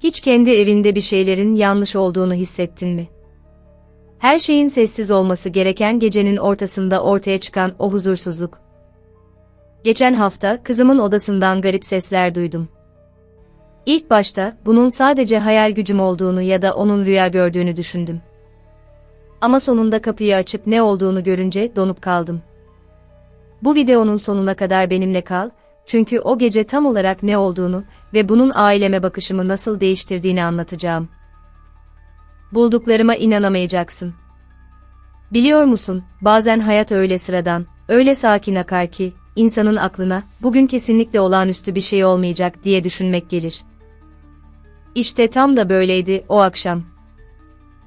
Hiç kendi evinde bir şeylerin yanlış olduğunu hissettin mi? Her şeyin sessiz olması gereken gecenin ortasında ortaya çıkan o huzursuzluk. Geçen hafta kızımın odasından garip sesler duydum. İlk başta bunun sadece hayal gücüm olduğunu ya da onun rüya gördüğünü düşündüm. Ama sonunda kapıyı açıp ne olduğunu görünce donup kaldım. Bu videonun sonuna kadar benimle kal, çünkü o gece tam olarak ne olduğunu ve bunun aileme bakışımı nasıl değiştirdiğini anlatacağım. Bulduklarıma inanamayacaksın. Biliyor musun, bazen hayat öyle sıradan, öyle sakin akar ki, insanın aklına, bugün kesinlikle olağanüstü bir şey olmayacak diye düşünmek gelir. İşte tam da böyleydi o akşam.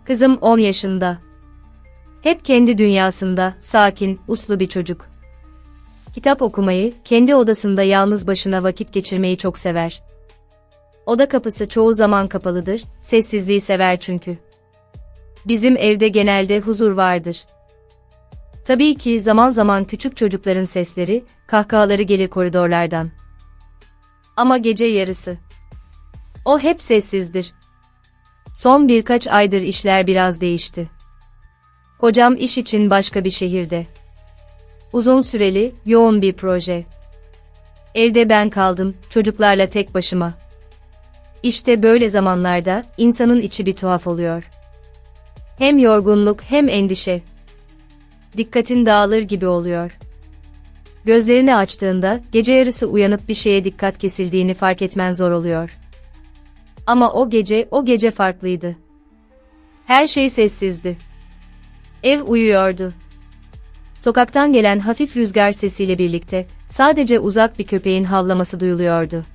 Kızım 10 yaşında. Hep kendi dünyasında, sakin, uslu bir çocuk. Kitap okumayı, kendi odasında yalnız başına vakit geçirmeyi çok sever. Oda kapısı çoğu zaman kapalıdır, sessizliği sever çünkü. Bizim evde genelde huzur vardır. Tabii ki zaman zaman küçük çocukların sesleri, kahkahaları gelir koridorlardan. Ama gece yarısı. O hep sessizdir. Son birkaç aydır işler biraz değişti. Kocam iş için başka bir şehirde. Uzun süreli, yoğun bir proje. Evde ben kaldım, çocuklarla tek başıma. İşte böyle zamanlarda insanın içi bir tuhaf oluyor. Hem yorgunluk hem endişe. Dikkatin dağılır gibi oluyor. Gözlerini açtığında gece yarısı uyanıp bir şeye dikkat kesildiğini fark etmen zor oluyor. Ama o gece o gece farklıydı. Her şey sessizdi. Ev uyuyordu. Sokaktan gelen hafif rüzgar sesiyle birlikte sadece uzak bir köpeğin havlaması duyuluyordu.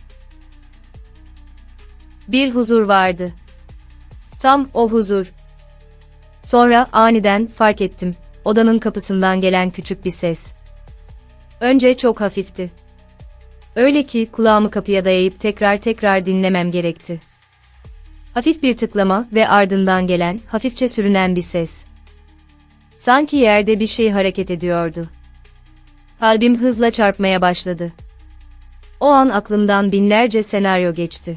Bir huzur vardı. Tam o huzur. Sonra aniden fark ettim. Odanın kapısından gelen küçük bir ses. Önce çok hafifti. Öyle ki kulağımı kapıya dayayıp tekrar tekrar dinlemem gerekti. Hafif bir tıklama ve ardından gelen, hafifçe sürünen bir ses. Sanki yerde bir şey hareket ediyordu. Kalbim hızla çarpmaya başladı. O an aklımdan binlerce senaryo geçti.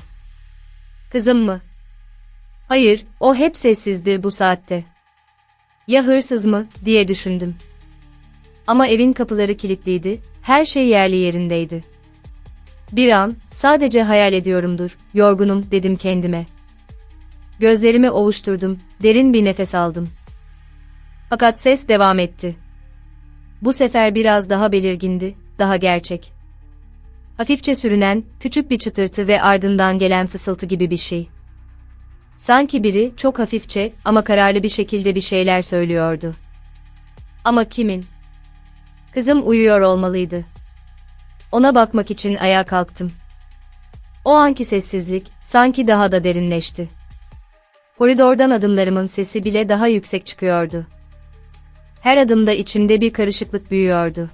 Kızım mı? Hayır, o hep sessizdir bu saatte. Ya hırsız mı, diye düşündüm. Ama evin kapıları kilitliydi, her şey yerli yerindeydi. Bir an, sadece hayal ediyorumdur, yorgunum, dedim kendime. Gözlerimi ovuşturdum, derin bir nefes aldım. Fakat ses devam etti. Bu sefer biraz daha belirgindi, daha gerçek. Hafifçe sürünen, küçük bir çıtırtı ve ardından gelen fısıltı gibi bir şey. Sanki biri çok hafifçe ama kararlı bir şekilde bir şeyler söylüyordu. Ama kimin? Kızım uyuyor olmalıydı. Ona bakmak için ayağa kalktım. O anki sessizlik sanki daha da derinleşti. Koridordan adımlarımın sesi bile daha yüksek çıkıyordu. Her adımda içimde bir karışıklık büyüyordu.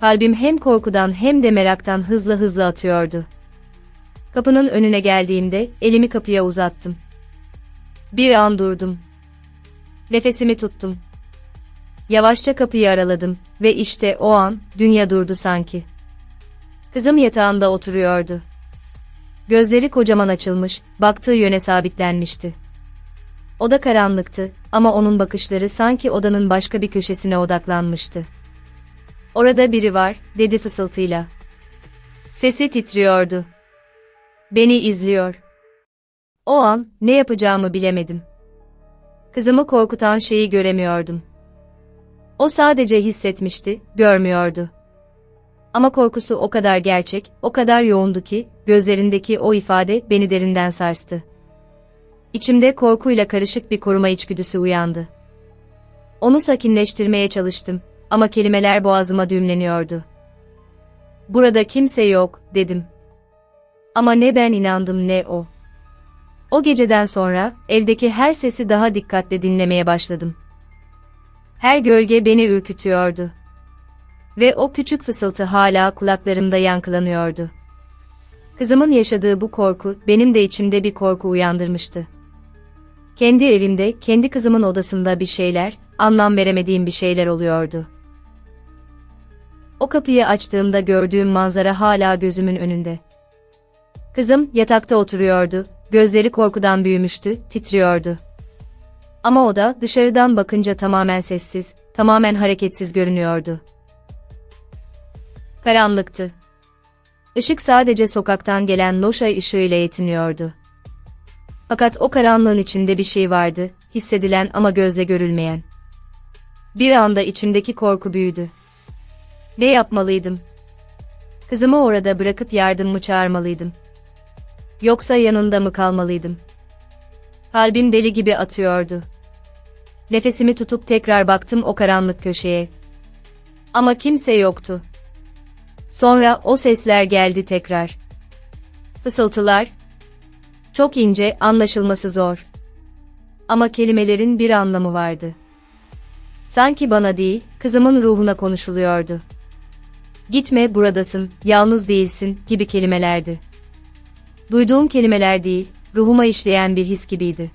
Kalbim hem korkudan hem de meraktan hızlı hızlı atıyordu. Kapının önüne geldiğimde elimi kapıya uzattım. Bir an durdum. Nefesimi tuttum. Yavaşça kapıyı araladım ve işte o an dünya durdu sanki. Kızım yatağında oturuyordu. Gözleri kocaman açılmış, baktığı yöne sabitlenmişti. Oda karanlıktı ama onun bakışları sanki odanın başka bir köşesine odaklanmıştı. Orada biri var, dedi fısıltıyla. Sesi titriyordu. Beni izliyor. O an ne yapacağımı bilemedim. Kızımı korkutan şeyi göremiyordum. O sadece hissetmişti, görmüyordu. Ama korkusu o kadar gerçek, o kadar yoğundu ki, gözlerindeki o ifade beni derinden sarstı. İçimde korkuyla karışık bir koruma içgüdüsü uyandı. Onu sakinleştirmeye çalıştım ama kelimeler boğazıma düğümleniyordu. Burada kimse yok, dedim. Ama ne ben inandım ne o. O geceden sonra evdeki her sesi daha dikkatle dinlemeye başladım. Her gölge beni ürkütüyordu. Ve o küçük fısıltı hala kulaklarımda yankılanıyordu. Kızımın yaşadığı bu korku benim de içimde bir korku uyandırmıştı. Kendi evimde, kendi kızımın odasında bir şeyler, anlam veremediğim bir şeyler oluyordu. O kapıyı açtığımda gördüğüm manzara hala gözümün önünde. Kızım yatakta oturuyordu, gözleri korkudan büyümüştü, titriyordu. Ama o da dışarıdan bakınca tamamen sessiz, tamamen hareketsiz görünüyordu. Karanlıktı. Işık sadece sokaktan gelen loş ay ışığıyla yetiniyordu. Fakat o karanlığın içinde bir şey vardı, hissedilen ama gözle görülmeyen. Bir anda içimdeki korku büyüdü. Ne yapmalıydım? Kızımı orada bırakıp yardım mı çağırmalıydım? Yoksa yanında mı kalmalıydım? Kalbim deli gibi atıyordu. Nefesimi tutup tekrar baktım o karanlık köşeye. Ama kimse yoktu. Sonra o sesler geldi tekrar. Fısıltılar. Çok ince, anlaşılması zor. Ama kelimelerin bir anlamı vardı. Sanki bana değil, kızımın ruhuna konuşuluyordu. Gitme, buradasın, yalnız değilsin gibi kelimelerdi. Duyduğum kelimeler değil, ruhuma işleyen bir his gibiydi.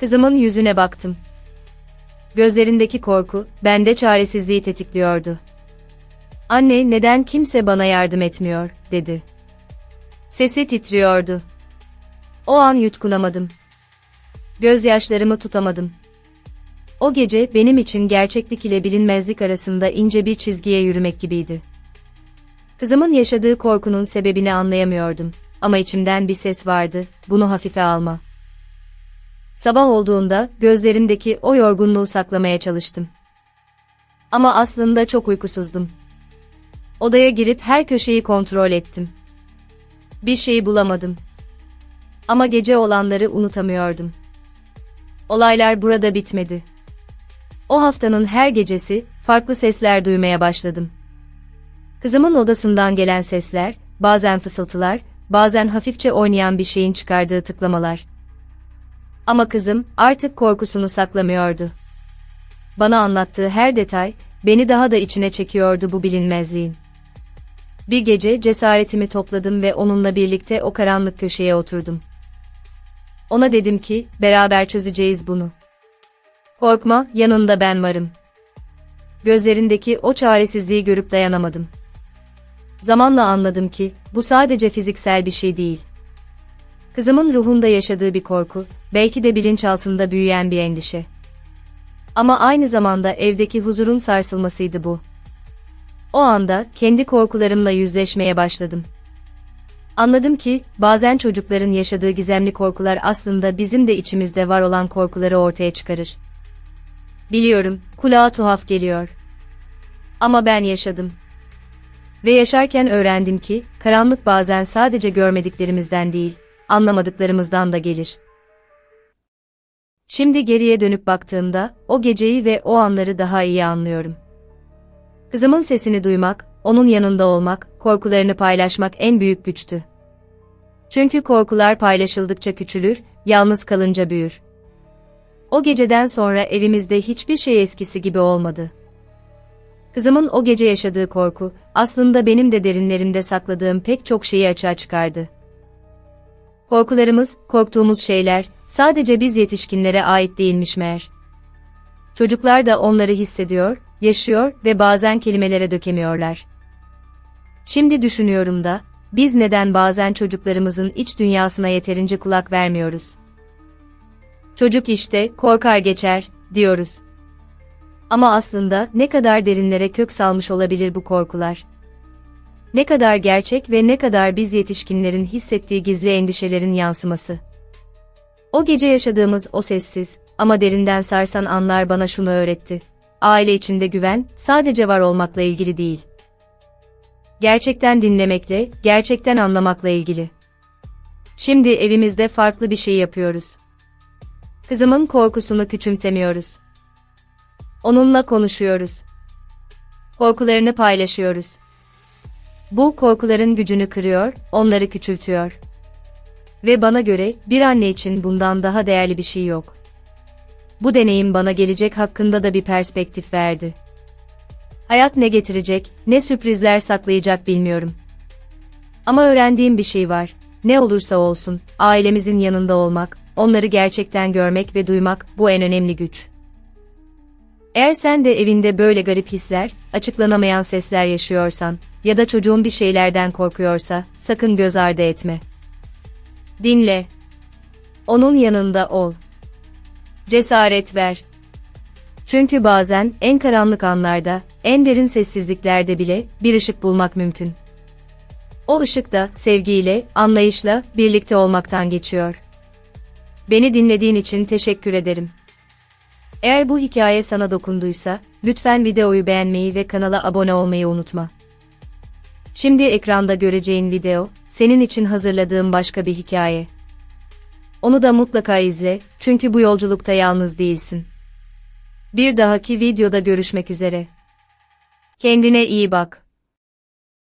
Kızımın yüzüne baktım. Gözlerindeki korku, bende çaresizliği tetikliyordu. Anne, neden kimse bana yardım etmiyor, dedi. Sesi titriyordu. O an yutkunamadım. Gözyaşlarımı tutamadım. O gece benim için gerçeklik ile bilinmezlik arasında ince bir çizgiye yürümek gibiydi. Kızımın yaşadığı korkunun sebebini anlayamıyordum ama içimden bir ses vardı, bunu hafife alma. Sabah olduğunda gözlerimdeki o yorgunluğu saklamaya çalıştım. Ama aslında çok uykusuzdum. Odaya girip her köşeyi kontrol ettim. Bir şey bulamadım. Ama gece olanları unutamıyordum. Olaylar burada bitmedi. O haftanın her gecesi farklı sesler duymaya başladım. Kızımın odasından gelen sesler, bazen fısıltılar, bazen hafifçe oynayan bir şeyin çıkardığı tıklamalar. Ama kızım artık korkusunu saklamıyordu. Bana anlattığı her detay beni daha da içine çekiyordu bu bilinmezliğin. Bir gece cesaretimi topladım ve onunla birlikte o karanlık köşeye oturdum. Ona dedim ki, beraber çözeceğiz bunu. Korkma, yanında ben varım. Gözlerindeki o çaresizliği görüp dayanamadım. Zamanla anladım ki, bu sadece fiziksel bir şey değil. Kızımın ruhunda yaşadığı bir korku, belki de bilinçaltında büyüyen bir endişe. Ama aynı zamanda evdeki huzurun sarsılmasıydı bu. O anda kendi korkularımla yüzleşmeye başladım. Anladım ki bazen çocukların yaşadığı gizemli korkular aslında bizim de içimizde var olan korkuları ortaya çıkarır. Biliyorum, kulağa tuhaf geliyor. Ama ben yaşadım. Ve yaşarken öğrendim ki karanlık bazen sadece görmediklerimizden değil, anlamadıklarımızdan da gelir. Şimdi geriye dönüp baktığımda o geceyi ve o anları daha iyi anlıyorum. Kızımın sesini duymak, onun yanında olmak, korkularını paylaşmak en büyük güçtü. Çünkü korkular paylaşıldıkça küçülür, yalnız kalınca büyür. O geceden sonra evimizde hiçbir şey eskisi gibi olmadı. Kızımın o gece yaşadığı korku, aslında benim de derinlerimde sakladığım pek çok şeyi açığa çıkardı. Korkularımız, korktuğumuz şeyler, sadece biz yetişkinlere ait değilmiş meğer. Çocuklar da onları hissediyor, yaşıyor ve bazen kelimelere dökemiyorlar. Şimdi düşünüyorum da, biz neden bazen çocuklarımızın iç dünyasına yeterince kulak vermiyoruz? Çocuk işte, korkar geçer, diyoruz. Ama aslında ne kadar derinlere kök salmış olabilir bu korkular? Ne kadar gerçek ve ne kadar biz yetişkinlerin hissettiği gizli endişelerin yansıması? O gece yaşadığımız o sessiz ama derinden sarsan anlar bana şunu öğretti. Aile içinde güven sadece var olmakla ilgili değil. Gerçekten dinlemekle, gerçekten anlamakla ilgili. Şimdi evimizde farklı bir şey yapıyoruz. Kızımın korkusunu küçümsemiyoruz. Onunla konuşuyoruz. Korkularını paylaşıyoruz. Bu korkuların gücünü kırıyor, onları küçültüyor. Ve bana göre bir anne için bundan daha değerli bir şey yok. Bu deneyim bana gelecek hakkında da bir perspektif verdi. Hayat ne getirecek, ne sürprizler saklayacak bilmiyorum. Ama öğrendiğim bir şey var. Ne olursa olsun, ailemizin yanında olmak, onları gerçekten görmek ve duymak bu en önemli güç. Eğer sen de evinde böyle garip hisler, açıklanamayan sesler yaşıyorsan ya da çocuğun bir şeylerden korkuyorsa sakın göz ardı etme. Dinle. Onun yanında ol. Cesaret ver. Çünkü bazen en karanlık anlarda, en derin sessizliklerde bile bir ışık bulmak mümkün. O ışık da sevgiyle, anlayışla birlikte olmaktan geçiyor. Beni dinlediğin için teşekkür ederim. Eğer bu hikaye sana dokunduysa, lütfen videoyu beğenmeyi ve kanala abone olmayı unutma. Şimdi ekranda göreceğin video, senin için hazırladığım başka bir hikaye. Onu da mutlaka izle, çünkü bu yolculukta yalnız değilsin. Bir dahaki videoda görüşmek üzere. Kendine iyi bak.